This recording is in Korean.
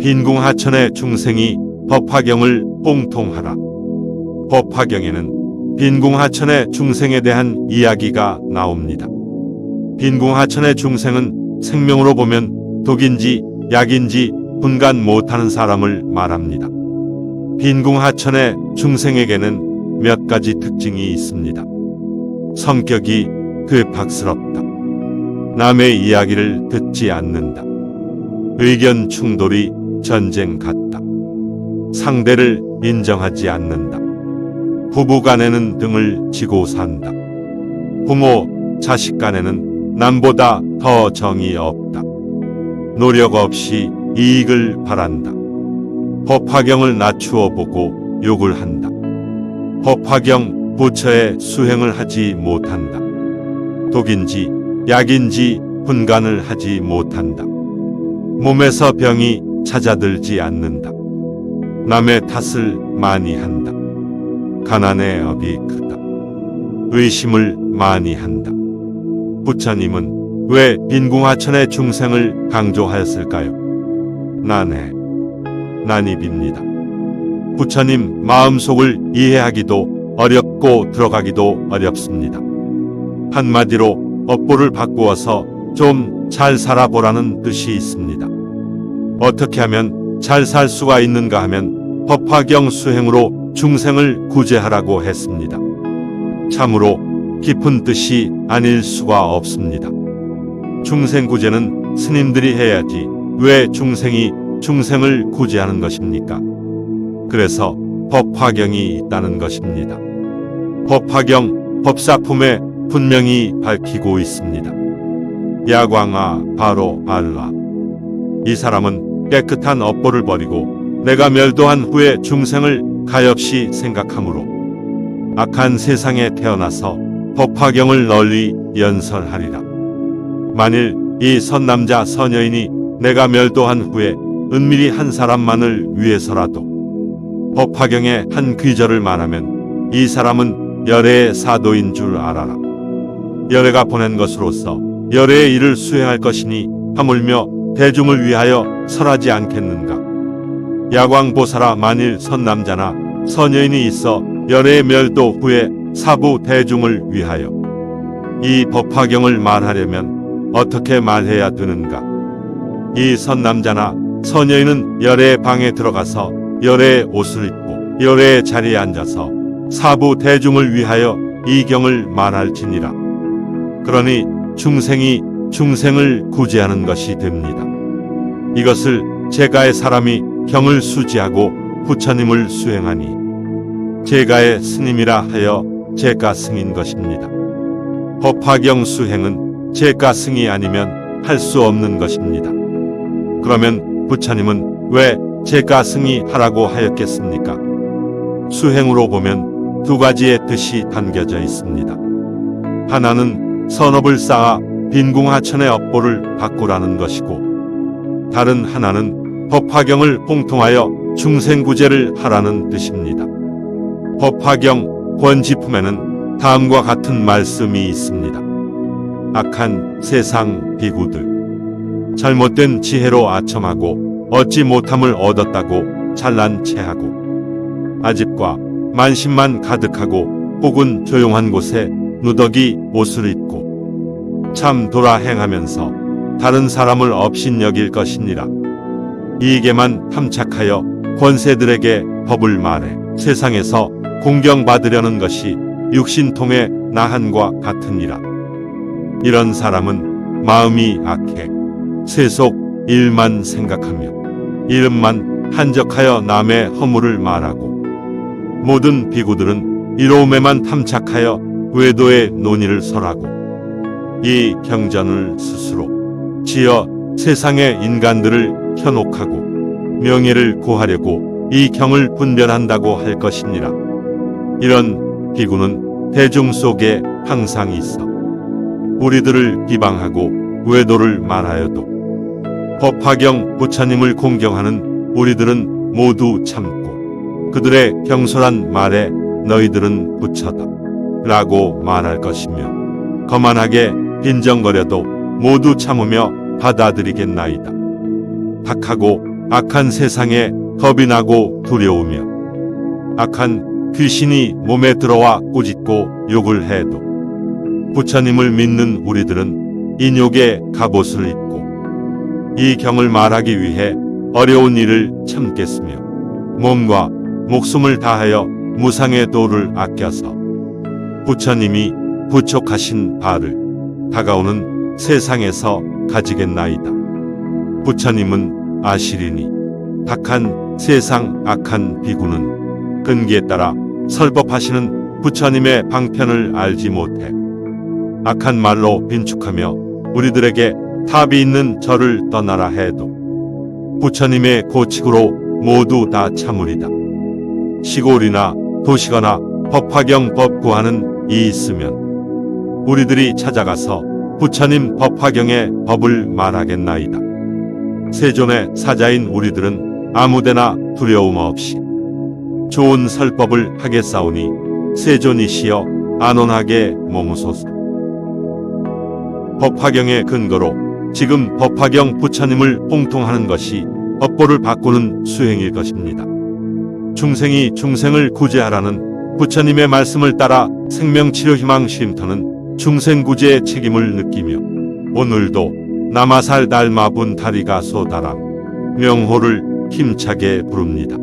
빈궁하천의 중생이 법화경을 봉통하라. 법화경에는 빈궁하천의 중생에 대한 이야기가 나옵니다. 빈궁하천의 중생은 생명으로 보면 독인지 약인지 분간 못하는 사람을 말합니다. 빈궁하천의 중생에게는 몇 가지 특징이 있습니다. 성격이 괴팍스럽다. 남의 이야기를 듣지 않는다. 의견 충돌이 전쟁 같다. 상대를 인정하지 않는다. 부부 간에는 등을 지고 산다. 부모, 자식 간에는 남보다 더 정이 없다. 노력 없이 이익을 바란다. 법화경을 낮추어 보고 욕을 한다. 법화경 부처에 수행을 하지 못한다. 독인지 약인지 분간을 하지 못한다. 몸에서 병이 찾아들지 않는다. 남의 탓을 많이 한다. 가난의 업이 크다. 의심을 많이 한다. 부처님은 왜 빈궁하천의 중생을 강조하였을까요? 난해, 난입입니다. 부처님 마음속을 이해하기도 어렵고 들어가기도 어렵습니다. 한마디로 업보를 바꾸어서 좀 잘 살아보라는 뜻이 있습니다. 어떻게 하면 잘 살 수가 있는가 하면 법화경 수행으로 중생을 구제하라고 했습니다. 참으로 깊은 뜻이 아닐 수가 없습니다. 중생 구제는 스님들이 해야지 왜 중생이 중생을 구제하는 것입니까? 그래서 법화경이 있다는 것입니다. 법화경 법사품에 분명히 밝히고 있습니다. 야광아 바로 알라. 이 사람은 깨끗한 업보를 버리고 내가 멸도한 후에 중생을 가엾이 생각하므로 악한 세상에 태어나서 법화경을 널리 연설하리라. 만일 이 선남자 선여인이 내가 멸도한 후에 은밀히 한 사람만을 위해서라도 법화경의 한 귀절을 말하면 이 사람은 열애의 사도인 줄 알아라. 열애가 보낸 것으로서 열애의 일을 수행할 것이니 하물며 대중을 위하여 설하지 않겠는가. 야광보살아 만일 선남자나 선여인이 있어 열애의 멸도 후에 사부 대중을 위하여 이 법화경을 말하려면 어떻게 말해야 되는가? 이 선남자나 선여인은 열애의 방에 들어가서 열애의 옷을 입고 열애의 자리에 앉아서 사부 대중을 위하여 이 경을 말할지니라. 그러니 중생이 중생을 구제하는 것이 됩니다. 이것을 제가의 사람이 경을 수지하고 부처님을 수행하니 제가의 스님이라 하여 제가 승인 것입니다. 법화경 수행은 제가 승이 아니면 할 수 없는 것입니다. 그러면 부처님은 왜 제가 승이 하라고 하였겠습니까? 수행으로 보면 두 가지의 뜻이 담겨져 있습니다. 하나는 선업을 쌓아 빈궁 하천의 업보를 바꾸라는 것이고 다른 하나는 법화경을 봉통하여 중생구제를 하라는 뜻입니다. 법화경 권지품에는 다음과 같은 말씀이 있습니다. 악한 세상 비구들 잘못된 지혜로 아첨하고 얻지 못함을 얻었다고 잘난 체하고 아집과 만심만 가득하고 혹은 조용한 곳에 누더기 옷을 입고 참 돌아 행하면서 다른 사람을 업신 여길 것이니라. 이익에만 탐착하여 권세들에게 법을 말해 세상에서 공경받으려는 것이 육신통의 나한과 같으니라. 이런 사람은 마음이 악해 세속 일만 생각하며 이름만 한적하여 남의 허물을 말하고 모든 비구들은 이로움에만 탐착하여 외도의 논의를 설하고 이 경전을 스스로 지어 세상의 인간들을 현혹하고 명예를 구하려고 이 경을 분별한다고 할 것이니라. 이런 비구는 대중 속에 항상 있어 우리들을 비방하고 외도를 말하여도 법화경 부처님을 공경하는 우리들은 모두 참고 그들의 경솔한 말에 너희들은 부처다 라고 말할 것이며 거만하게 빈정거려도 모두 참으며 받아들이겠나이다. 닭하고 악한 세상에 겁이 나고 두려우며 악한 귀신이 몸에 들어와 꾸짖고 욕을 해도 부처님을 믿는 우리들은 인욕의 갑옷을 입고 이 경을 말하기 위해 어려운 일을 참겠으며 몸과 목숨을 다하여 무상의 도를 아껴서 부처님이 부촉하신 바를 다가오는 세상에서 가지겠나이다. 부처님은 아시리니 박한 세상 악한 비구는 근기에 따라 설법하시는 부처님의 방편을 알지 못해 악한 말로 빈축하며 우리들에게 탑이 있는 저를 떠나라 해도 부처님의 고칙으로 모두 다 참으리다. 시골이나 도시거나 법화경 법 구하는 이 있으면 우리들이 찾아가서 부처님 법화경의 법을 말하겠나이다. 세존의 사자인 우리들은 아무데나 두려움 없이 좋은 설법을 하겠사오니 세존이시여 안온하게 머무소서. 법화경의 근거로 지금 법화경 부처님을 봉통하는 것이 업보를 바꾸는 수행일 것입니다. 중생이 중생을 구제하라는 부처님의 말씀을 따라 생명치료 희망 쉼터는 중생구제의 책임을 느끼며 오늘도 남아살 달마분 다리가 소다랑 명호를 힘차게 부릅니다.